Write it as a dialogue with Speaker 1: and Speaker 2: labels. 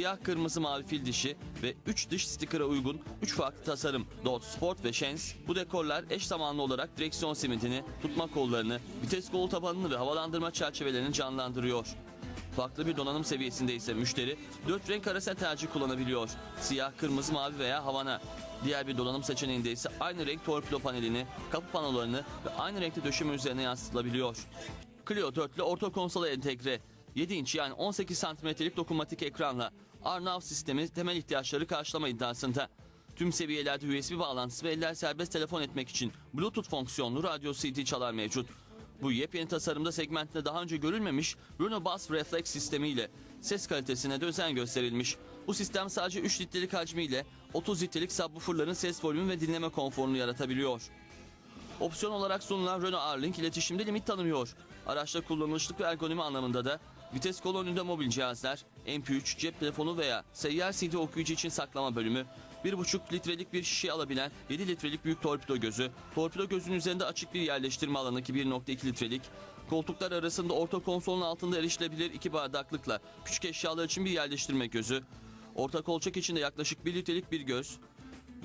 Speaker 1: Siyah, kırmızı, mavi fil dişi ve 3 dış stikera uygun 3 farklı tasarım. Dot, Sport ve Shens bu dekorlar eş zamanlı olarak direksiyon simitini, tutma kollarını, vites kolu tabanını ve havalandırma çerçevelerini canlandırıyor. Farklı bir donanım seviyesinde ise müşteri 4 renk arasında tercih kullanabiliyor. Siyah, kırmızı, mavi veya havana. Diğer bir donanım seçeneğinde ise aynı renk torpido panelini, kapı panolarını ve aynı renkte döşeme üzerine yansıtılabiliyor. Clio 4 ile orta konsola entegre. 7 inç yani 18 santimetrelik dokunmatik ekranla Arnav sistemi temel ihtiyaçları karşılama iddiasında. Tüm seviyelerde USB bağlantısı ve eller serbest telefon etmek için Bluetooth fonksiyonlu radyo CD çalar mevcut. Bu yepyeni tasarımda segmentinde daha önce görülmemiş Renault Bus Reflex sistemiyle ses kalitesine de özen gösterilmiş. Bu sistem sadece 3 litrelik hacmiyle 30 litrelik subwooferların ses volümü ve dinleme konforunu yaratabiliyor. Opsiyon olarak sunulan Renault R-Link iletişimde limit tanımıyor. Araçta kullanılışlık ve ergonomi anlamında da vites kolu önünde mobil cihazlar, MP3, cep telefonu veya seyyar CD okuyucu için saklama bölümü, 1,5 litrelik bir şişe alabilen 7 litrelik büyük torpido gözü, torpido gözünün üzerinde açık bir yerleştirme alanı ki 1,2 litrelik, koltuklar arasında orta konsolun altında erişilebilir iki bardaklıkla küçük eşyalar için bir yerleştirme gözü, orta kolçak içinde yaklaşık 1 litrelik bir göz,